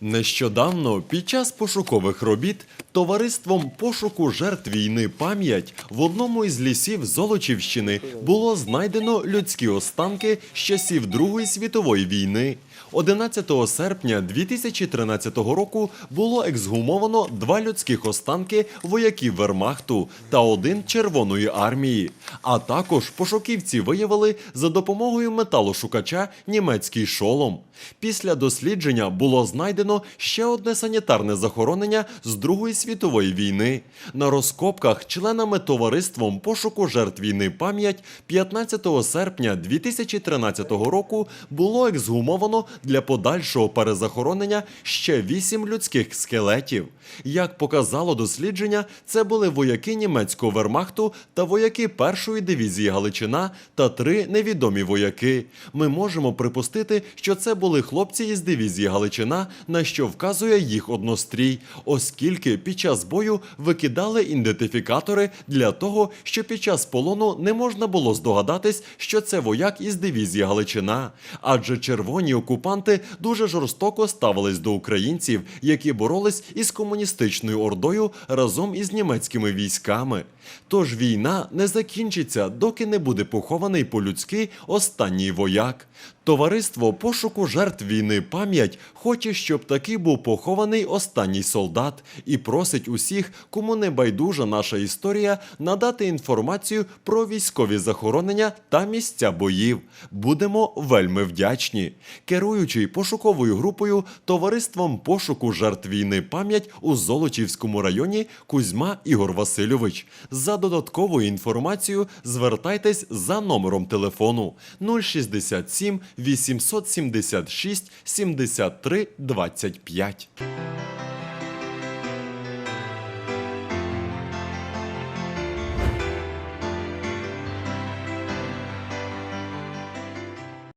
Нещодавно під час пошукових робіт товариством пошуку жертв війни пам'ять в одному із лісів Золочівщини було знайдено людські останки з часів Другої світової війни. 11 серпня 2013 року було ексгумовано два людських останки вояків Вермахту та один Червоної армії. А також пошуківці виявили за допомогою металошукача німецький шолом. Після дослідження було знайдено ще одне санітарне захоронення з Другої світової війни. На розкопках членами товариством пошуку жертв війни пам'ять 15 серпня 2013 року було ексгумовано для подальшого перезахоронення ще вісім людських скелетів. Як показало дослідження, це були вояки німецького вермахту та вояки першої дивізії Галичина та три невідомі вояки. Ми можемо припустити, що це були хлопці із дивізії Галичина, на що вказує їх однострій, оскільки під час бою викидали ідентифікатори для того, що під час полону не можна було здогадатись, що це вояк із дивізії Галичина. Адже червоні окупанти дуже жорстоко ставились до українців, які боролись із комуністичною ордою разом із німецькими військами. Тож війна не закінчиться, доки не буде похований по-людськи останній вояк. Товариство пошуку жертв війни пам'ять хоче, щоб таки був похований останній солдат, і просить усіх, кому не байдужа наша історія, надати інформацію про військові захоронення та місця боїв. Будемо вельми вдячні. Керуючий пошуковою групою товариством пошуку жертв війни пам'ять у Золочівському районі Кузьма Ігор Васильович. За додатковою інформацією звертайтесь за номером телефону 067 876 73 25.